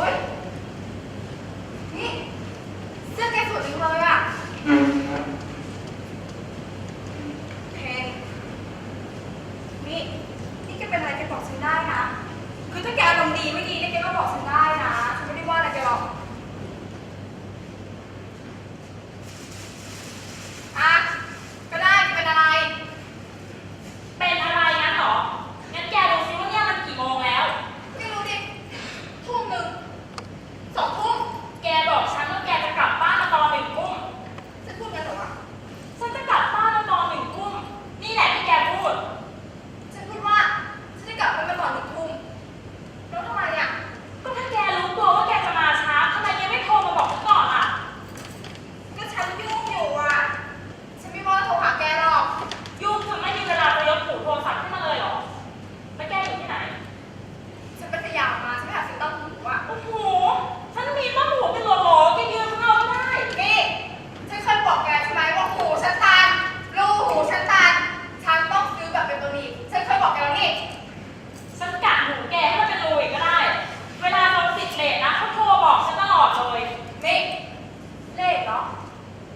boy?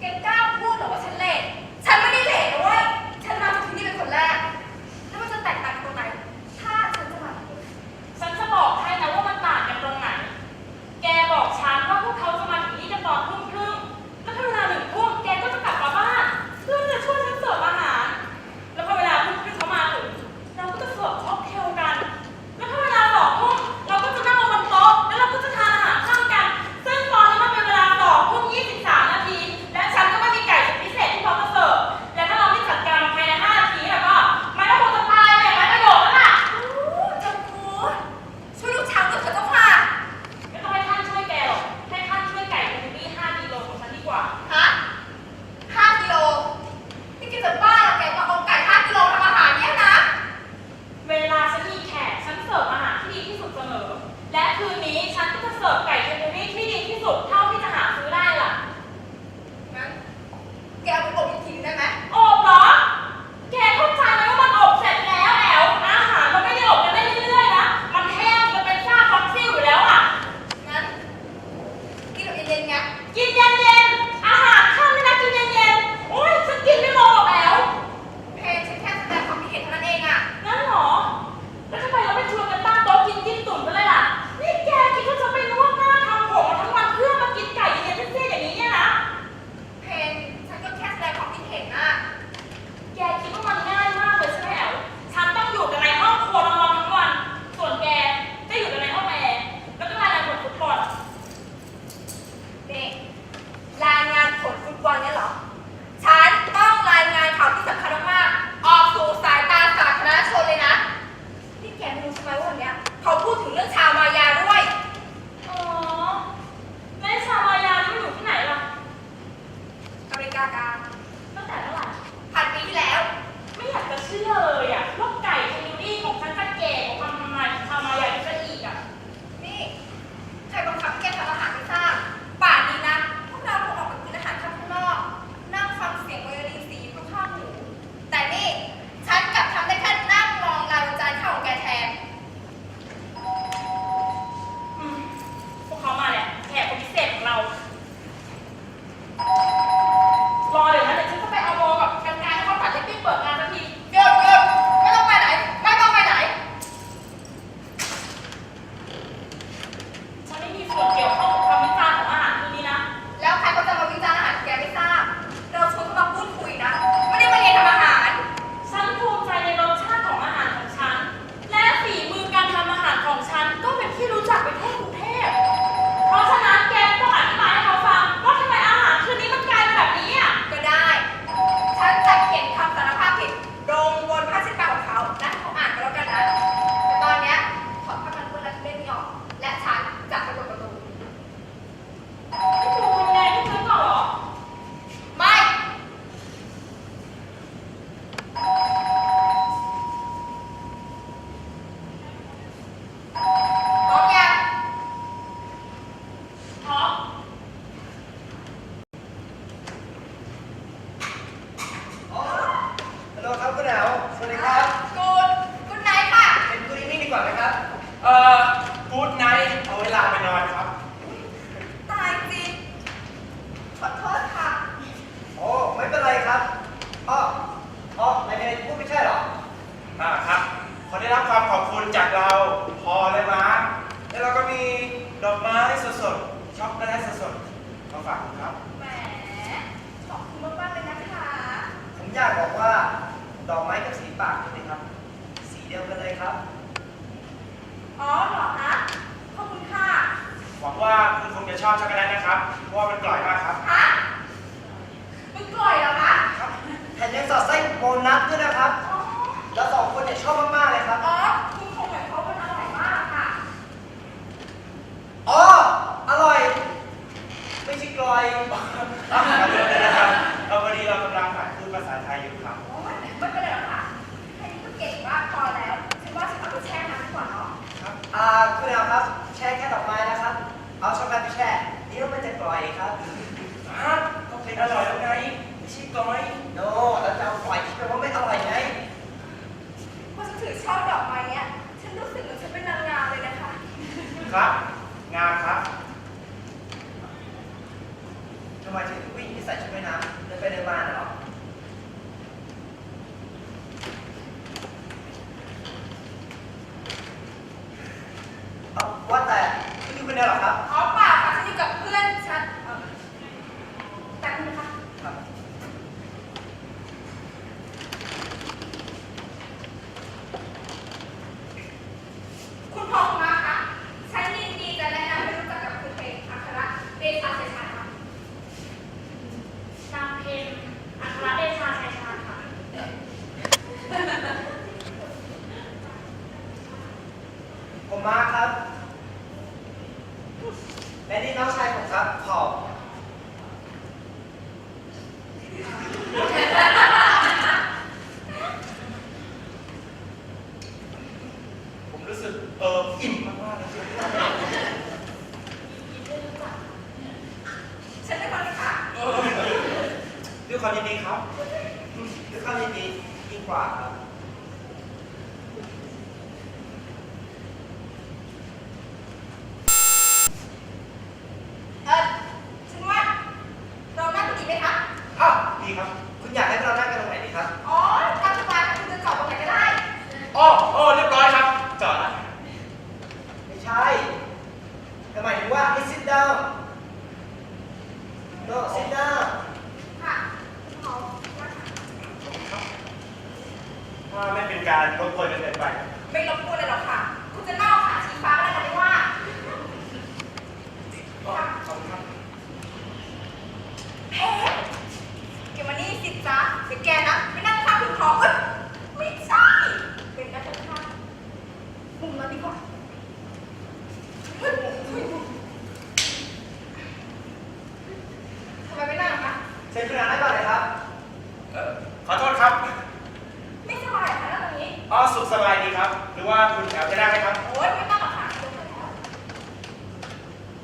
แฉัน ขอโทษ ฝากคุณครับ แหม ขอบคุณมากๆเลยนะคะ ผมอยากบอกว่า ดอกไม้กับสีปากนี่นะครับ สีเดียวกันเลยครับ อ๋อเหรอคะขอบคุณค่ะ หวังว่าคุณค งจะชอบช็อกโกแลตนะครับ เพราะว่ามันกร่อยมากครับฮะมันกล่อยเหรอคะครับแถมยังสอดไส้โบนัสด้วยนะครับ อ๋อ แล้วสองคนเนี่ยชอบมากๆเลยครับ อ๋อคุณคงหมายความว่ามันอร่อยมากค่ะ อ๋อ อร่อย ไม่ใช่กลอยขอโทษด้วยนะครับเราพอดีเรากำลังหัดพูดภาษาไทยอยู่ครับ โอ้ยไม่เป็นไรหรอกค่ะแค่นี้ก็เก่งมากพอแล้วฉันว่าฉันเอาไปแช่น้ำดีกว่าเนาะอ่าคุณเอาครับ ครับงามครับทำไมถึงวิ่งที่ใส่ชุดว่ายน้ำเดินไปเดินมาน่ะเหรอเอาว่าแต่คุณอยู่คนเดียวเหรอครับ อ๋อเปล่าค่ะฉันอยู่กับเพื่อนฉันเอ่อแต่คุณนะคะ ครับ คุณพ่อคุณมาคะ ฉันยินดีจะแนะนำให้รู้จักกับคุณเพลงอัครเดชาเชยชาญค่ะ นางเพนอัครเดชาชัยชาญค่ะ ผ มมาร์คครับ และนี่น้องชายผมครับขอบผมรู้สึกเอออิ่มมากๆเลยครับฉันเป็นคนค่ะเออด้วยความยินดีครับด้วยความยินดียิ่งกว่าครับ เออฉันว่าเรานั่งดีไหมคะ อ้าว ดีครับ คุณอยากให้เรานั่งกันตรงไหนดีครับ อ๋อตามสบายค่ะคุณจะจอดตรงไหนก็ได้ อ๋ออ๋อเรียบร้อยครับ จอดละ ไม่ใช่แต่หมายถึงว่าให้ sit down no sit down ค่ะเขาว่าค่ะ ว่าไม่เป็นการรบกวนกันเกินไป ไม่รบกวนเลยหรอกค่ะ คุณจะนั่งเอาขาชี้ฟ้าก็ได้ค่ะไม่ว่าอ๋อขอบคุณครับเฮ้เดี๋ยวมานี่สิจ๊ะเดี๋ยวแกนะไม่นั่งข้างคุณท้องเอ้ยไม่ใช่ เป็นนักข้างมุมนั้นดีกว่าเฮ้ยเฮ้ยทำไมไม่นั่งอะคะเชิญคุณอานั่งก่อน ว่าคุณแอลจะได้ไหมครับโอ๊ยไม่ต้องหรอกค่ะลงมาแล้ว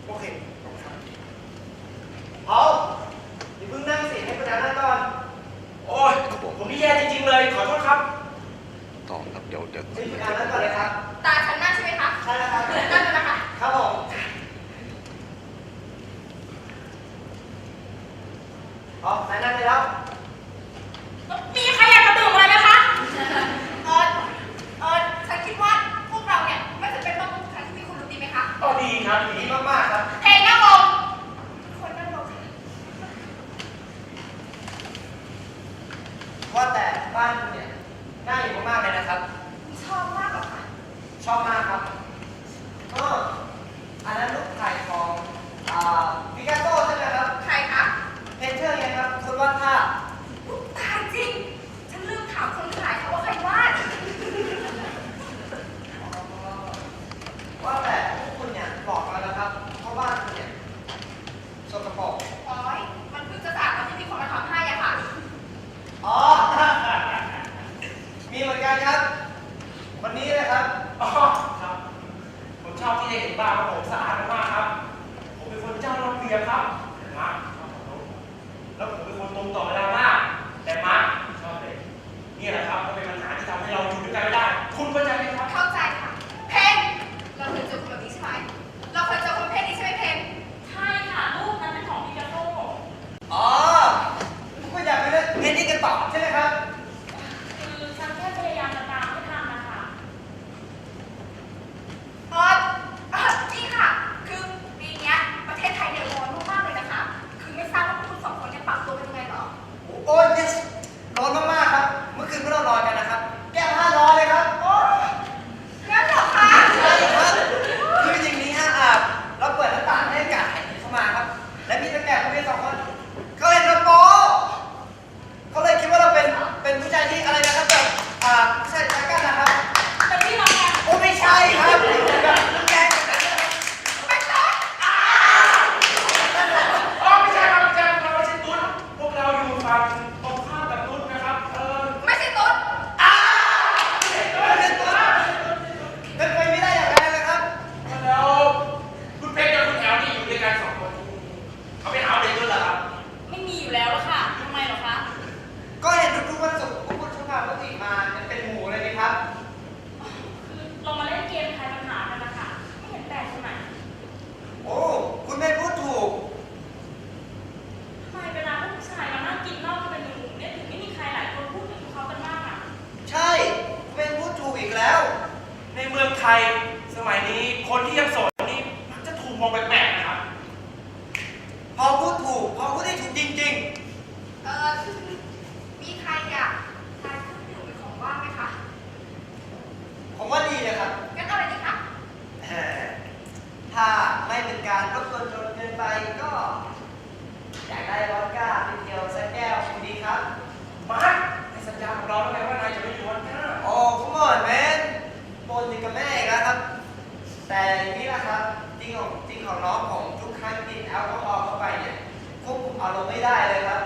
โอเคขอบคุณครับเอาอย่าเพิ่งนั่งสิให้คุณอานั่งก่อนโอ้ยผมนี่แย่จริงๆเลย ขอโทษครับต่อครับเดี๋ยวเดี๋ยวเชิญคุณอานั่งก่อนเลยครับตาฉันนั่งใช่ไหมคะใช่แล้วครับนั่งเลยนะคะครับผมเอานายนั่งเลยแล้วาวที่ได้เห็นบ้านของผมสะอาดมากครับ ผมเป็นคนเจ้าระเบียบครับมาแล้วผมเป็นคนตรงต่อเวลามาก แต่มาชอบเลยนี่แหละครับ มีใรอยากทานเครื่องดื่มหรือของว่างไหมคะผมว่าดีนะครับ งั้นเอาเลยดีค่ะ ถ้าไม่เป็นการรบกวนจนเกินไปก็ อยากได้วอดก้าเป็นเดียวสัแก้วดีครับ มาร์คในสัญญาของเราแล้วไว่านายจะไม่อยู่วันหน้าโอ้ขมอนแมนปนอยู่กับแม่ครับ แต่อย่างน้ะครับ จริงของจริงของน้องผมทุกครั้งกินแอลกอฮอล์เข้าไปเนี่ยควบคุมอารมณ์ไม่ได้เลยครับ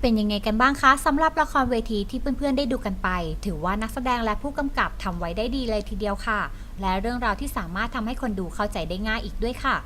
เป็นยังไงกันบ้างคะสำหรับละครเวทีที่เพื่อนๆได้ดูกันไป ถือว่านักแสดงและผู้กำกับทำไว้ได้ดีเลยทีเดียวค่ะ และเรื่องราวที่สามารถทำให้คนดูเข้าใจได้ง่ายอีกด้วยค่ะ